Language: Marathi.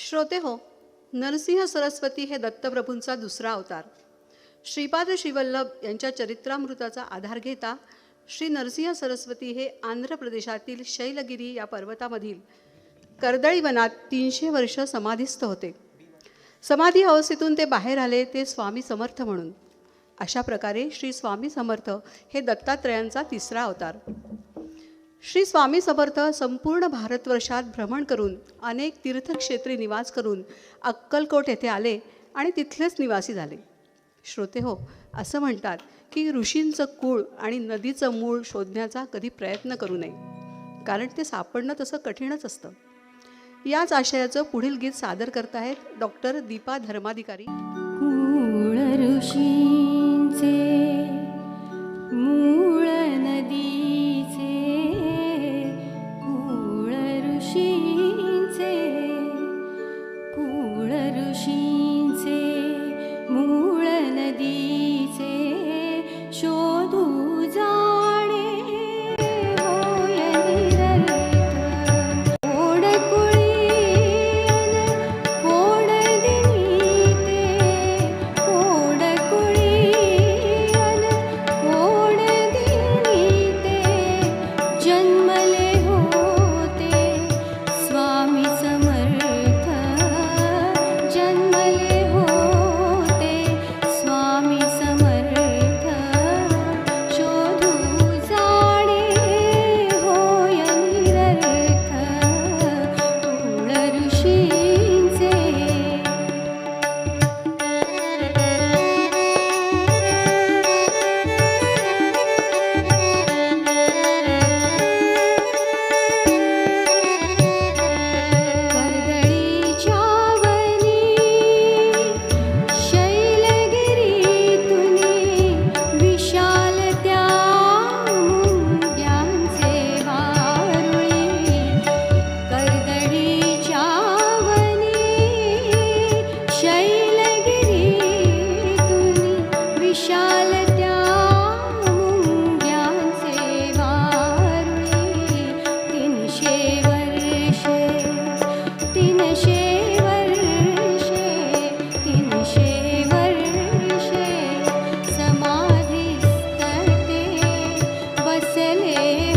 श्रोते हो नरसिंह सरस्वती हे दत्तप्रभूंचा दुसरा अवतार. श्रीपाद श्रीवल्लभ यांच्या चरित्रामृताचा आधार घेता श्री नरसिंह सरस्वती हे आंध्र प्रदेशातील शैलगिरी या पर्वतामधील कर्दळी वनात तीनशे वर्ष समाधीस्थ होते. समाधी अवस्थेतून ते बाहेर आले ते स्वामी समर्थ म्हणून. अशा प्रकारे श्री स्वामी समर्थ हे दत्तात्रयांचा तिसरा अवतार. श्री स्वामी समर्थ संपूर्ण भारतवर्षात भ्रमण करून अनेक तीर्थक्षेत्री निवास करून अक्कलकोट येथे आले आणि तिथलेच निवासी झाले. श्रोते हो असं म्हणतात की ऋषींचं कूळ आणि नदीचं मूळ शोधण्याचा कधी प्रयत्न करू नये कारण ते सापडणं तसं कठीणच असतं. याच आशयाचं पुढील गीत सादर करत आहेत डॉक्टर दीपा धर्माधिकारी. ऋषींचे হে